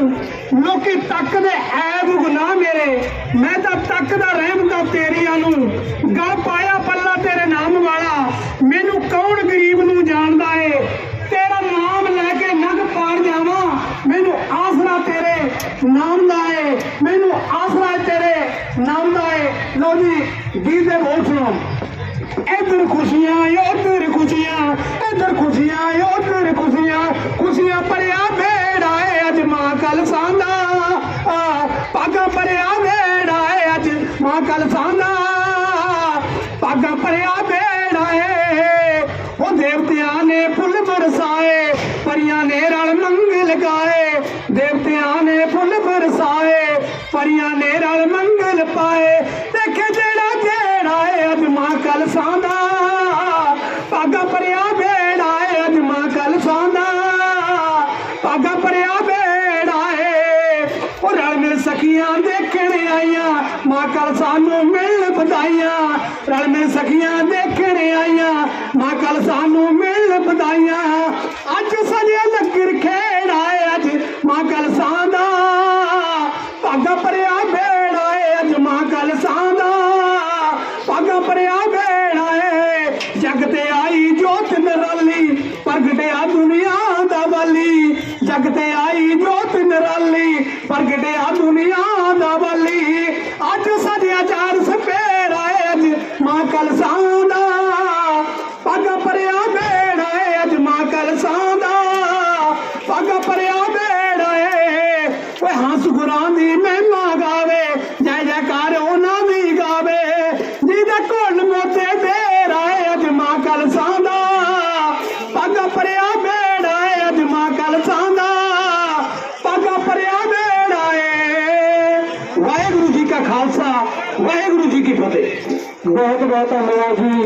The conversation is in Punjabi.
ਲੋਕੀ ਤੱਕਦੇ ਐਬ ਗੁਨਾਹ ਮੇਰੇ। ਮੈਂ ਤਾਂ ਤੱਕਦਾ ਰਹਿਮਤਾਂ ਤੇਰੀਆਂ ਨੂੰ। ਗਲ ਪਾਇਆ ਪੱਲਾ ਤੇਰੇ ਨਾਮ ਵਾਲਾ। ਮੈਨੂੰ ਕੌਣ ਗਰੀਬ ਨੂੰ ਜਾਣਦਾ ਏ? ਤੇਰਾ ਨਾਮ ਲੈ ਕੇ ਨਗ ਪਾੜ ਜਾਵਾਂ। ਮੈਨੂੰ ਆਸਰਾ ਤੇਰੇ ਨਾਮ ਦਾ ਏ। ਮੈਨੂੰ ਆਸਰਾ ਤੇਰੇ ਨਾਮ ਦਾ ਏ। ਲੋ ਜੀ, ਗੀਤ ਦੇ ਬੋਲ ਸੁਣੋ ਇੱਧਰ ਖੁਸ਼ੀਆਂ ਭਰਿਆ ਵੇੜਾ ਏ ਅੱਜ, ਮਾਂ ਕਲ ਸਾਂਦਾ ਪਾਗਾਂ ਭਰਿਆ ਬੇੜਾ ਏ। ਉਹ ਦੇਵਤਿਆਂ ਨੇ ਫੁੱਲ ਬਰਸਾਏ, ਪਰੀਆਂ ਨੇ ਰਲ ਮੰਗਲ ਗਾਏ ਦੇਵਤਿਆਂ ਨੇ ਫੁੱਲ ਬਰਸਾਏ, ਪਰੀਆਂ ਨੇ ਰਲ ਮੰਗਲ ਪਾਏ ਦੇਖੇ ਜਿਹੜਾ ਜਿਹੜਾ ਏ ਅੱਜ, ਮਾਂ ਕਲ ਸਖੀਆਂ ਦੇਖਣ ਆਈਆਂ, ਮਾਂ ਕਲ ਸਾਨੂੰ ਮਿਲ ਵਧਾਈਆਂ। ਰਲ ਮਿਲ ਸਖੀਆਂ ਦੇਖਣ ਆਈਆਂ, ਮਾਂ ਕਲ ਸਾਨੂੰ ਮਿਲ ਵਧਾਈਆਂ। ਅੱਜ ਸਜੇ ਲੱਗਰ ਖੇੜਾ ਏ ਅੱਜ, ਮਾਂ ਕਲ ਸਾਂਦਾ। ਪਾਗਾ ਭਰਿਆ ਬੇੜਾ ਏ ਅੱਜ, ਮਾਂ ਕਲ ਸਾਂਦਾ। ਪਾਗਾ ਭਰਿਆ ਬੇੜਾ ਏ ਜਗ ਤੇ ਆਈ ਜੋਤ ਨਰਾਲੀ ਪ੍ਰਗਟਿਆ ਦੁਨੀਆ ਦਾ ਵਾਲੀ। ਜਗ ਤੇ ਆਈ ਜੋਤ ਨਰਾਲੀ ਪ੍ਰਗਟਿਆ ਦੁਨੀਆ ਦਾ ਵਾਲੀ ਅੱਜ ਸਜਿਆ ਚਾਰ ਸਪੇਰਾ ਅੱਜ ਮਾਂ ਕਲ ਕਾ ਖਾਲਸਾ ਵਾਹਿਗੁਰੂ ਜੀ ਕੀ ਫਤਿਹ। ਬਹੁਤ ਬਹੁਤ ਧੰਨਵਾਦ ਜੀ।